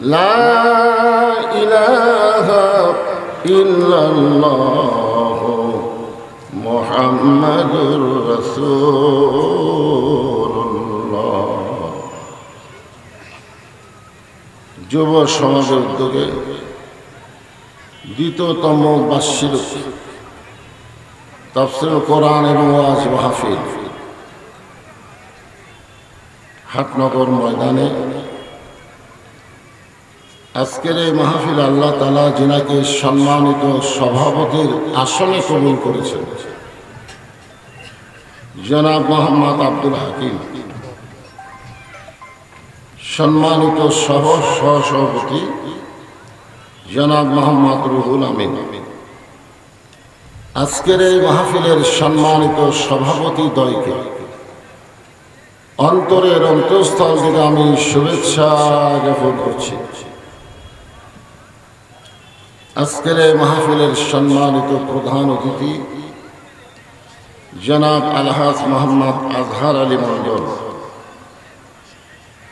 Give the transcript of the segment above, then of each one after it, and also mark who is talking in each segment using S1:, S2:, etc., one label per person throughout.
S1: لا إله إلا الله محمد رسول الله যুব সমাজের উদ্যোগে দ্বিতীয়তম বার্ষিক তাফসির কোরআন এবং ওয়াজ মাহফিল হাটনগর ময়দানে আজকের এই মাহফিল আল্লাহ তালা যিনাকে সম্মানিত সভাপতির আসনে কবুল করেছেন। জনাব মোহাম্মদ আব্দুল হাকিম। সম্মানিত সহ সহসভাপতি জনাব মোহাম্মদ রুহুল আমিন। আজকের এই মাহফিলের সম্মানিত সভাপতি দয়কে অন্তরের অন্তঃস্থল থেকে আমি শুভেচ্ছা জ্ঞাপন করছি। আজকের এই মাহফিলের সম্মানিত প্রধান অতিথি জনাব আলহাজ মোহাম্মদ আজহার আলী মন্ডল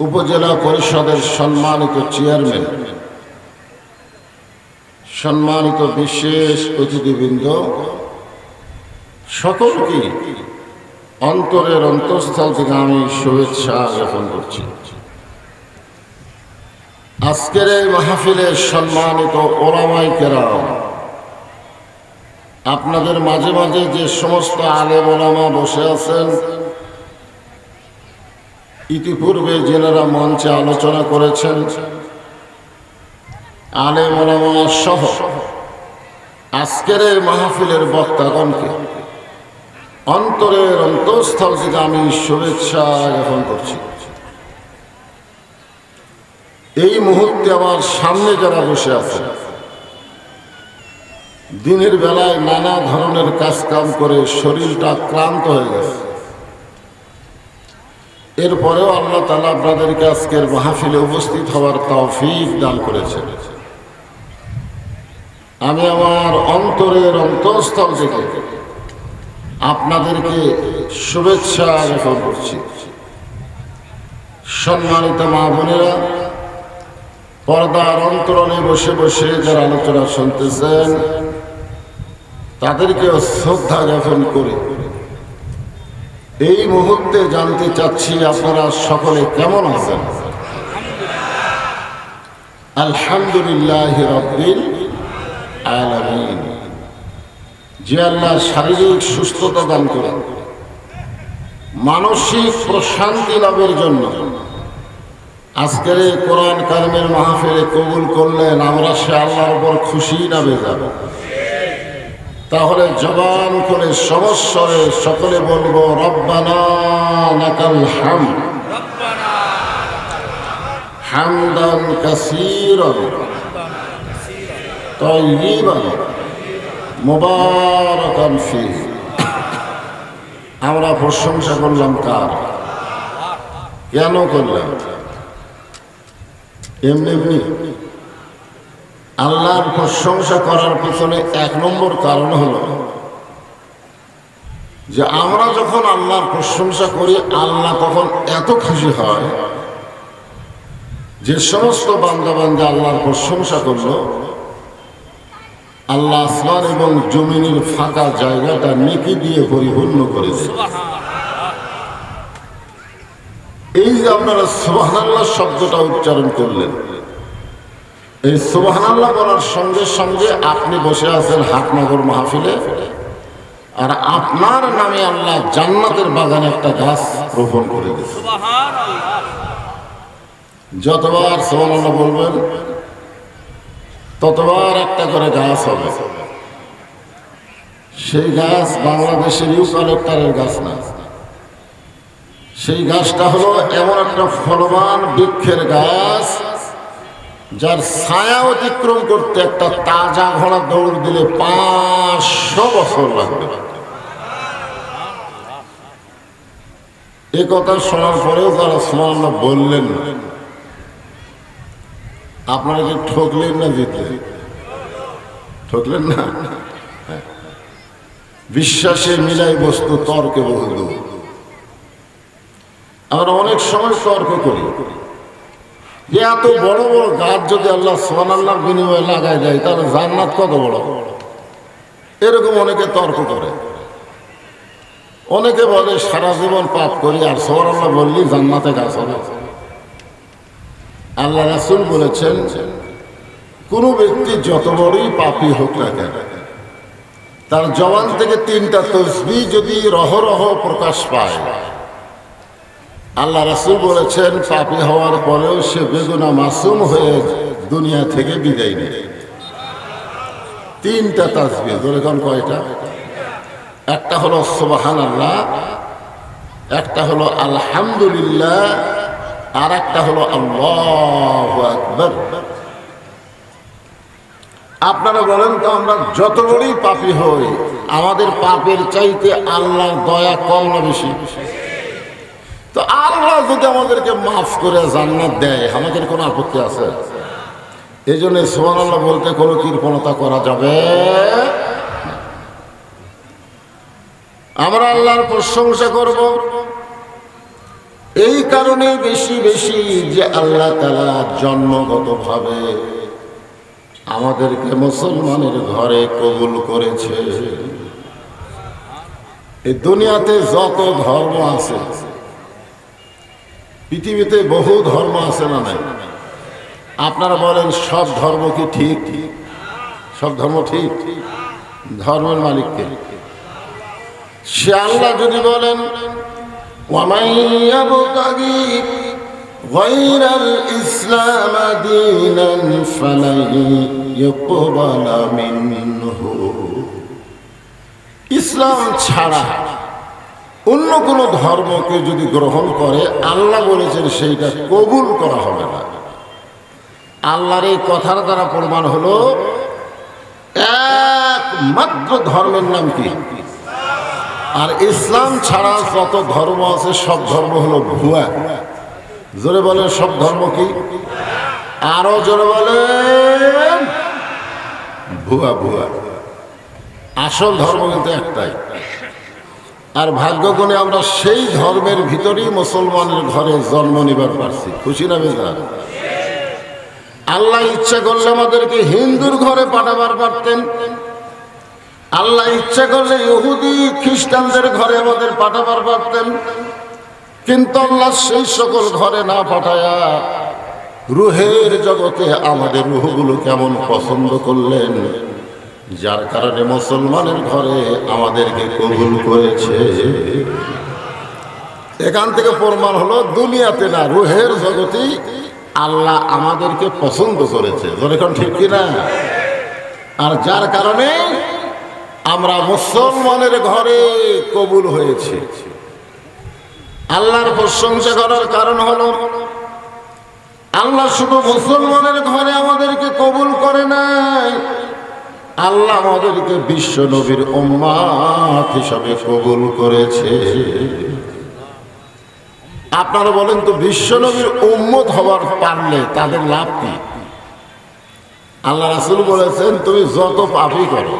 S1: উপজেলা পরিষদের সম্মানিত চেয়ারম্যান, সম্মানিত বিশেষ অতিথিবৃন্দ, সকলকে অন্তরের অন্তঃস্থল থেকে আমি শুভেচ্ছা জ্ঞাপন করছি। আজকের এই মাহফিলের সম্মানিত ওলামাই কেরাম, আপনাদের মাঝে মাঝে যে সমস্ত আলে ওলামা বসে আছেন, ইতিপূর্বে যেনারা মঞ্চে আলোচনা করেছেন আলে ওলামা সহ আজকের এই মাহফিলের বক্তাগণকে অন্তরের অন্তঃস্থল থেকে আমি শুভেচ্ছা জ্ঞাপন করছি। এই মুহূর্তে আমার সামনে যারা বসে আছে, দিনের বেলায় নানা ধরনের কাজ কাম করে শরীরটা ক্লান্ত হয়ে গেছে। এরপরেও আল্লাহ তালা আপনাদেরকে আজকের মাহফিলে উপস্থিত হওয়ার তৌফিক দান করেছেন। আমি আমার অন্তরের অন্তঃস্থল থেকে আপনাদেরকে শুভেচ্ছা জ্ঞাপন করছি। সম্মানিত মা বোনেরা পর্দার অন্তরণে বসে বসে যারা আলোচনা শুনতেছেন তাদেরকেও শ্রদ্ধা জ্ঞাপন করে। এই মুহূর্তে জানতে চাচ্ছি আপনারা সকলে কেমন আছেন? আলহামদুলিল্লাহ যে আল্লাহ শারীরিক সুস্থতা দান করেন, মানসিক প্রশান্তি লাভের জন্য আজকের এই কোরআন কারিমের মাহফিলে কবুল করলেন আমরা সে আল্লাহর উপর খুশি না বেজাব তাহলে জবান করে সমস্বরে সকলে বলব, রব্বানা হাম হামদান তাইয়িবান, মুবারাকান আমরা প্রশংসা করলাম কার? কেন করলাম? এমনি এমনি। আল্লাহর প্রশংসা করার পিছনে এক নম্বর কারণ হলো যে আমরা যখন আল্লাহর প্রশংসা করি, আল্লাহ তখন এত খুশি হয় যে সমস্ত বান্দা আল্লাহর প্রশংসা করল। আল্লাহ আসমান এবং জমিনের ফাঁকা জায়গাটা নেকি দিয়ে পরিপূর্ণ করেছে। এই যে আপনারা সোহানাল্লাহ শব্দটা উচ্চারণ করলেন, এই সোহানাল্লাহ বলার সঙ্গে সঙ্গে আপনি বসে আছেন হাটনগর মাহফিলে, আর আপনার নামে আল্লাহ জান্নাতের বাগানে একটা গাছ রোপণ করে যতবার সোহানাল্লাহ বলবেন, ততবার একটা করে গাছ হবে। সেই গাছ বাংলাদেশের ইউকালেক্টারের গাছ না। সেই গাছটা হলো এমন একটা ফলবান বৃক্ষের গাছ, যার ছায়া অতিক্রম করতে একটা তাজা ঘোড়া দৌড় দিলে পাঁচশো বছর লাগবে। এ কথা শোনার পরেও তারা সমান বললেন, আপনারা কি ঠকলেন না জিতলেন ঠকলেন না? হ্যাঁ। বিশ্বাসে মিলাই বস্তু তর্কে দূর আমরা অনেক সময় তর্ক করি। যে এত বড় বড় গাছ যদি আল্লাহ সোহান আল্লাহর বিনিময়ে লাগাই দেয়, তাহলে জান্নাত কত বড়? এরকম অনেকে তর্ক করে। অনেকে বলে, সারা জীবন পাপ করি আর সোহান আল্লাহ বললি জান্নাতে গাছ হবে। আল্লাহ রাসুল বলেছেন, কোনো ব্যক্তি যত বড়ই পাপি হোক না কেন, তার জবান থেকে তিনটা তসবি যদি রহরহ প্রকাশ পায় আল্লাহ রাসুল বলেছেন, পাপি হওয়ার পরেও সে বেগুনা মাসুম হয়ে দুনিয়া থেকে বিদায় নেয়। তিনটা তাসবি ধরেখন কয়টা? একটা হলো সোবাহান আল্লাহ একটা হলো আলহামদুলিল্লাহ, আর একটা হলো আল্লাহ আপনারা বলেন তো, আমরা যত বড়ই পাপি হই, আমাদের পাপের চাইতে আল্লাহর দয়া কম না বেশি? তো আল্লাহ যদি আমাদেরকে মাফ করে জান্নাত দেয়, আমাদের কোনো আপত্তি আছে? এই জন্য সোহান আল্লাহ বলতে কোনো কৃপণতা করা যাবে? আমরা আল্লাহর প্রশংসা করব। এই কারণে বেশি বেশি যে আল্লাহ তালা জন্মগতভাবে আমাদেরকে মুসলমানের ঘরে কবুল করেছে। এই দুনিয়াতে যত ধর্ম আছে পৃথিবীতে বহু ধর্ম আছে না নাই আপনারা বলেন সব ধর্ম কি ঠিক সব ধর্ম ঠিক ধর্মের মালিককে সে আল্লাহ যদি বলেন ومن يبتغي غير الإسلام دينا فلن يقبل منه ইসলাম ছাড়া অন্য কোন ধর্মকে যদি গ্রহণ করে, আল্লাহ বলেছেন সেইটা কবুল করা হবে না। আল্লাহর এই কথার দ্বারা প্রমাণ হলো, একমাত্র ধর্মের নাম কি? আর ইসলাম ছাড়া যত ধর্ম আছে, সব ধর্ম হলো ভুয়া। জোরে বলেন, সব ধর্ম কি? আরও জোরে বলেন, ভুয়া ভুয়া। আসল ধর্ম কিন্তু একটাই। আর ভাগ্যগুণে আমরা সেই ধর্মের ভিতরেই মুসলমানের ঘরে জন্ম নিবার পারছি। খুশি না বেজার আল্লাহ ইচ্ছা করলে আমাদেরকে হিন্দুর ঘরে পাঠাবার পারতেন। আল্লাহ ইচ্ছা করলে ইহুদি, খ্রিস্টানদের ঘরে আমাদের পাঠাবার পারতেন। কিন্তু আল্লাহ সেই সকল ঘরে না পাঠায়া রুহের জগতে আমাদের রুহগুলো কেমন পছন্দ করলেন? যার কারণে মুসলমানের ঘরে আমাদেরকে কবুল করেছে। এখান থেকে প্রমাণ হলো, দুনিয়াতে না, রুহের জগতেই আল্লাহ আমাদেরকে পছন্দ করেছে। এখন ঠিক কিনা? আর যার কারণে আমরা মুসলমানের ঘরে কবুল হয়েছে। আল্লাহর প্রশংসা করার কারণ হলো, আল্লাহ শুধু মুসলমানের ঘরে আল্লাহ আমাদেরকে বিশ্ব নবীর উম্মাত হিসাবে কবুল করেছে। আপনারা বলেন তো, বিশ্ব নবীর উম্মত হওয়ার পারলে তাদের লাভ কি? আল্লাহ রাসুল বলেছেন, তুমি যত পাপই করো,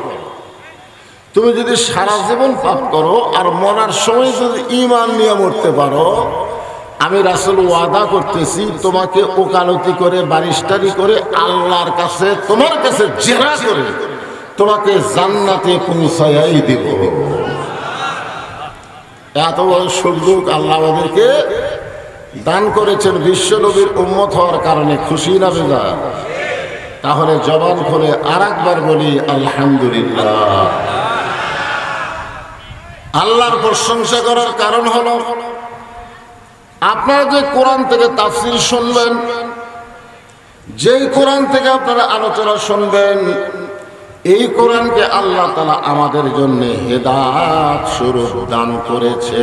S1: তুমি যদি সারা জীবন পাপ করো আর মরার সময় যদি ইমান নিয়ে মরতে পারো, আমি রাসুল ওয়াদা করতেছি, তোমাকে ওকালতি করে বারিস্টারি করে আল্লাহর কাছে, তোমার কাছে জেরা করে তোমাকে জান্নাতে পৌঁছাই দিব। এত বড় সুযোগ আল্লাহ আমাদেরকে দান করেছেন বিশ্ব নবীর উন্মত হওয়ার কারণে। খুশি না বেজা? তাহলে জবান খুলে আর একবার বলি, আলহামদুলিল্লাহ। আল্লাহর প্রশংসা করার কারণ হলো, আপনারা যে কোরআন থেকে তাফসির শুনবেন, যেই কোরআন থেকে আপনারা আলোচনা শুনবেন এই কোরআনকে আল্লাহ তালা আমাদের জন্য হেদাত স্বরূপ দান করেছে।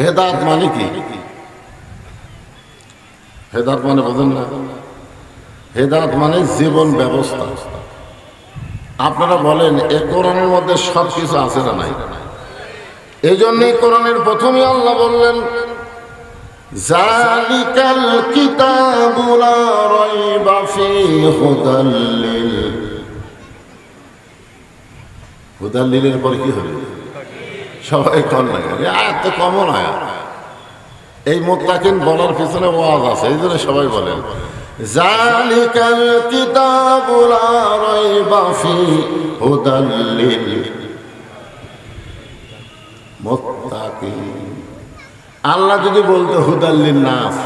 S1: হেদাত মানে কি? হেদাত মানে বোঝেন না? হেদাত মানে জীবন ব্যবস্থা। আপনারা বলেন এ কোরআনের মধ্যে সব কিছু আছে না নাই? এই জন্যই কোরআনের প্রথমে আল্লাহ বললেন জালিকাল কিতাবু লা রাইবা লিলের পরে কি হবে? সবাই এই মোত্তাকিন বলার পিছনে ওয়াজ আছে, এই জন্য সবাই বলেন আল্লাহ যদি বলতো হুদাল্লিন নাস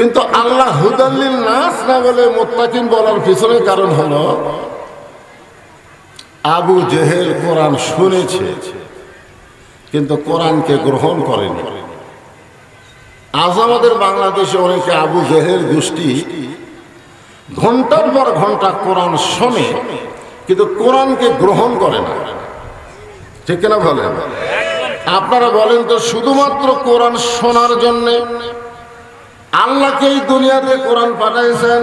S1: কিন্তু আল্লাহ হুদাল্লিন নাস না বলে মোত্তাকিন বলার পিছনে কারণ হলো, আবু জেহেল কোরআন শুনেছে, কিন্তু কোরআনকে গ্রহণ করেনি। আজ আমাদের বাংলাদেশে অনেকে আবু জেহেল গোষ্ঠী ঘণ্টার পর ঘণ্টা কোরআন শোনে, কিন্তু কোরআনকে গ্রহণ করে না। ঠিক কিনা বলেন? আপনারা বলেন তো, শুধুমাত্র কোরআন শোনার জন্যে আল্লাহকে এই দুনিয়াতে কোরআন পাঠাইছেন।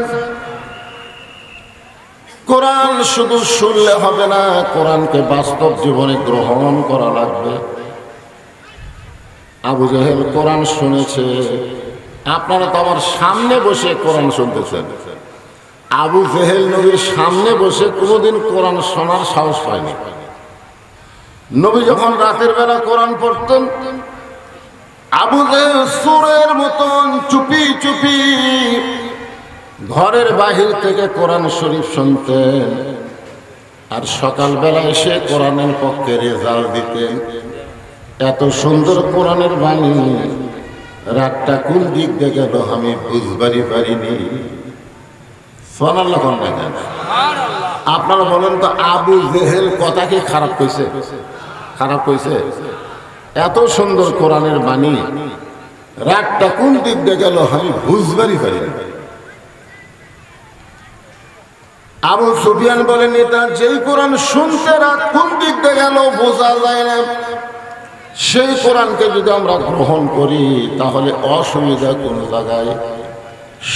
S1: কোরআন শুধু শুনলে হবে না, কোরআনকে বাস্তব জীবনে গ্রহণ করা লাগবে। আবু জাহেল কোরআন শুনেছে, আপনারা তো আমার সামনে বসে কোরআন শুনতেছেন। আবু জেহেল নবীর সামনে বসে কোনোদিন কোরআন শোনার সাহস পায়নি। নবী যখন রাতের বেলা কোরআন পড়তেন আবু জেহেল সুরের মতন চুপি চুপি ঘরের বাহির থেকে কোরআন শরীফ শুনতেন আর সকালবেলা এসে কোরআনের পক্ষে রেজাল্ট দিতেন এত সুন্দর কোরআনের বাণী। রাতটা কোন দিক দিয়ে গেল আমি বুঝবারই পারিনি। আপনারা বলেন তো আবু জেহেল কথা কি খারাপ কইছে? খারাপ কইছে? এত সুন্দর কোরআনের বাণী, রাগটা কোন দিক দিয়ে গেল আমি বুঝবারই পারিনি আবু সুফিয়ান বলেন এটা যেই কোরআন শুনতে রাত কোন দিক দিয়ে গেল বোঝা যায় না। সেই কোরআনকে যদি আমরা গ্রহণ করি, তাহলে অসুবিধা কোন জায়গায়